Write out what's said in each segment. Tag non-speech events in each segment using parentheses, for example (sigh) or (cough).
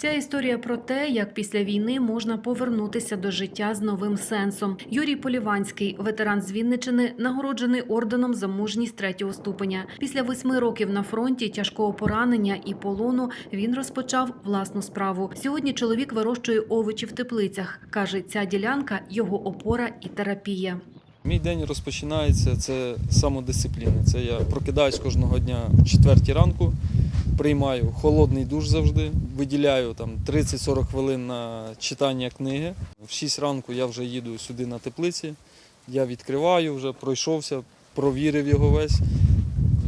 Ця історія про те, як після війни можна повернутися до життя з новим сенсом. Юрій Поліванський, ветеран з Вінничини, нагороджений орденом за мужність третього ступеня. Після восьми років на фронті тяжкого поранення і полону він розпочав власну справу. Сьогодні чоловік вирощує овочі в теплицях. каже, ця ділянка його опора і терапія. Мій день розпочинається це з самодисципліни. Це я прокидаюсь кожного дня в четвертій ранку, приймаю холодний душ завжди, виділяю там 30-40 хвилин на читання книги. В 6 ранку я вже їду сюди на теплиці. Я відкриваю, вже пройшовся, провірив його весь,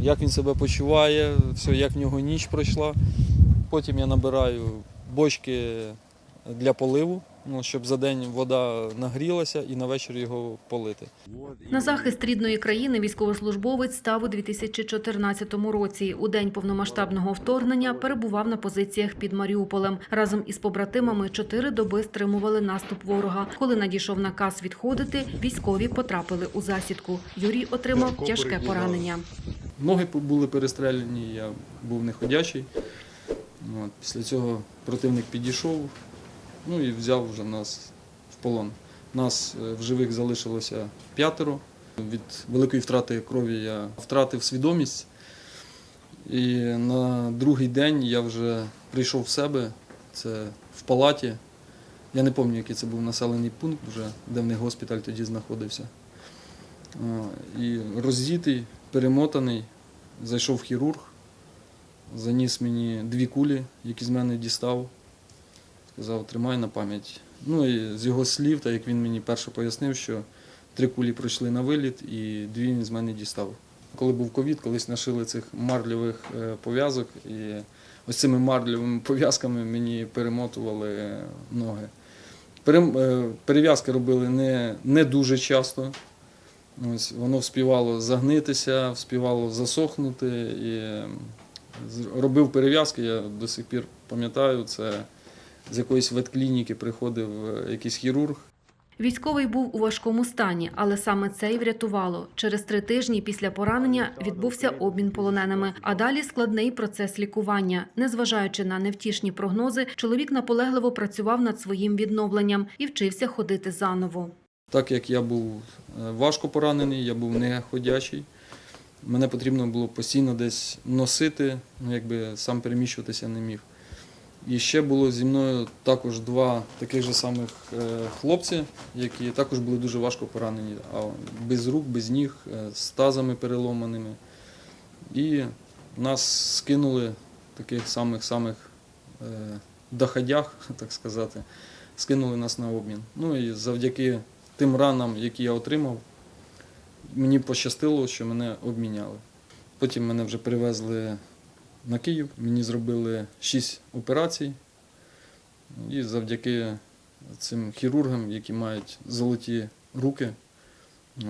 як він себе почуває, все, як в нього ніч пройшла. Потім я набираю бочки для поливу, ну, щоб за день вода нагрілася і на вечір його полити. На захист рідної країни військовослужбовець став у 2014 році. У день повномасштабного вторгнення перебував на позиціях під Маріуполем. Разом із побратимами чотири доби стримували наступ ворога. Коли надійшов наказ відходити, військові потрапили у засідку. Юрій отримав тяжке поранення. Ноги були перестріляні, я був неходячий. Після цього противник підійшов ну і взяв вже нас в полон. Нас е, в живих залишилося п'ятеро. Від великої втрати крові я втратив свідомість. І на другий день я вже прийшов в себе, це в палаті. Я не пам'ятаю, який це був населений пункт, вже, де в них госпіталь тоді знаходився. І роздітий, перемотаний, зайшов хірург, заніс мені дві кулі, які з мене дістав. Тримай на пам'ять. Ну і з його слів, так як він мені перше пояснив, що три кулі пройшли на виліт і дві він з мене дістав. Коли був ковід, колись нашили цих марльових е, пов'язок, і ось цими марльовими пов'язками мені перемотували е, ноги. Е, Перев'язки робили не, не дуже часто. Ось, воно вспівало загнитися, вспівало засохнути. І робив перев'язки, я до сих пір пам'ятаю, це з якоїсь ветклініки приходив е, якийсь хірург. Військовий був у важкому стані, але саме це й врятувало. Через три тижні після поранення відбувся обмін полоненими, а далі складний процес лікування. Незважаючи на невтішні прогнози, чоловік наполегливо працював над своїм відновленням і вчився ходити заново. Так як я був е, важко поранений, я був неходячий. Мене потрібно було постійно десь носити, ну якби сам переміщуватися не міг. І ще було зі мною також два таких же самих е, хлопці, які також були дуже важко поранені, а без рук, без ніг, е, з тазами переломаними. І нас скинули таких самих самих е, доходях, (laughs) так сказати, скинули нас на обмін. Ну і завдяки тим ранам, які я отримав, мені пощастило, що мене обміняли. Потім мене вже привезли на Київ, мені зробили 6 операцій. І завдяки цим хірургам, які мають золоті руки,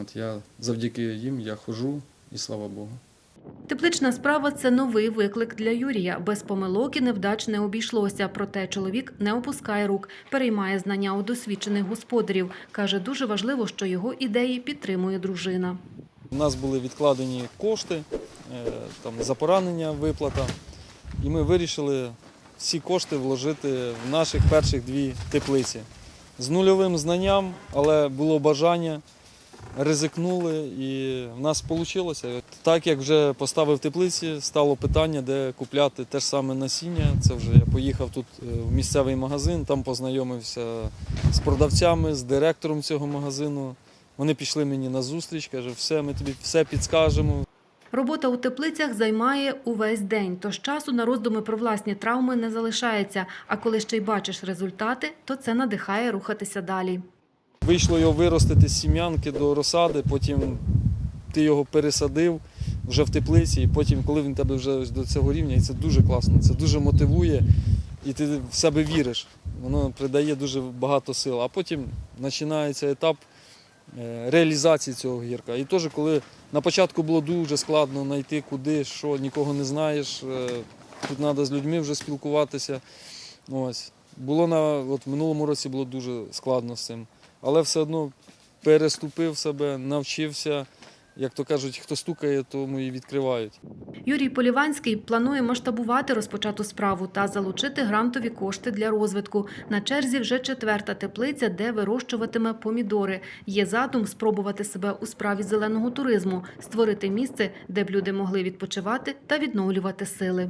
от я, завдяки їм я ходжу і слава Богу. Теплична справа це новий виклик для Юрія. Без помилок і невдач не обійшлося. Проте чоловік не опускає рук, переймає знання у досвідчених господарів. каже, дуже важливо, що його ідеї підтримує дружина. У нас були відкладені кошти, е, там, за поранення виплата, і ми вирішили всі кошти вложити в наших перших дві теплиці. З нульовим знанням, але було бажання, ризикнули і в нас вийшло. Так як вже поставив теплиці, стало питання, де купляти те ж саме насіння. Це вже я поїхав тут е, в місцевий магазин, там познайомився з продавцями, з директором цього магазину. Вони пішли мені на зустріч, каже, все, ми тобі все підскажемо. Робота у теплицях займає увесь день, тож часу на роздуми про власні травми не залишається. А коли ще й бачиш результати, то це надихає рухатися далі. Вийшло його виростити з сім'янки до розсади, потім ти його пересадив вже в теплиці, і потім, коли він тебе вже до цього рівня, і це дуже класно, це дуже мотивує, і ти в себе віриш. Воно придає дуже багато сил. А потім починається етап реалізації цього гірка. І теж, коли на початку було дуже складно знайти куди, що, нікого не знаєш, е, тут треба з людьми вже спілкуватися. Ось. Було на от минулому році було дуже складно з цим. Але все одно переступив себе, навчився, як то кажуть, хто стукає, тому і відкривають. Юрій Поліванський планує масштабувати розпочату справу та залучити грантові кошти для розвитку. На черзі вже четверта теплиця, де вирощуватиме помідори. Є задум спробувати себе у справі зеленого туризму, створити місце, де б люди могли відпочивати та відновлювати сили.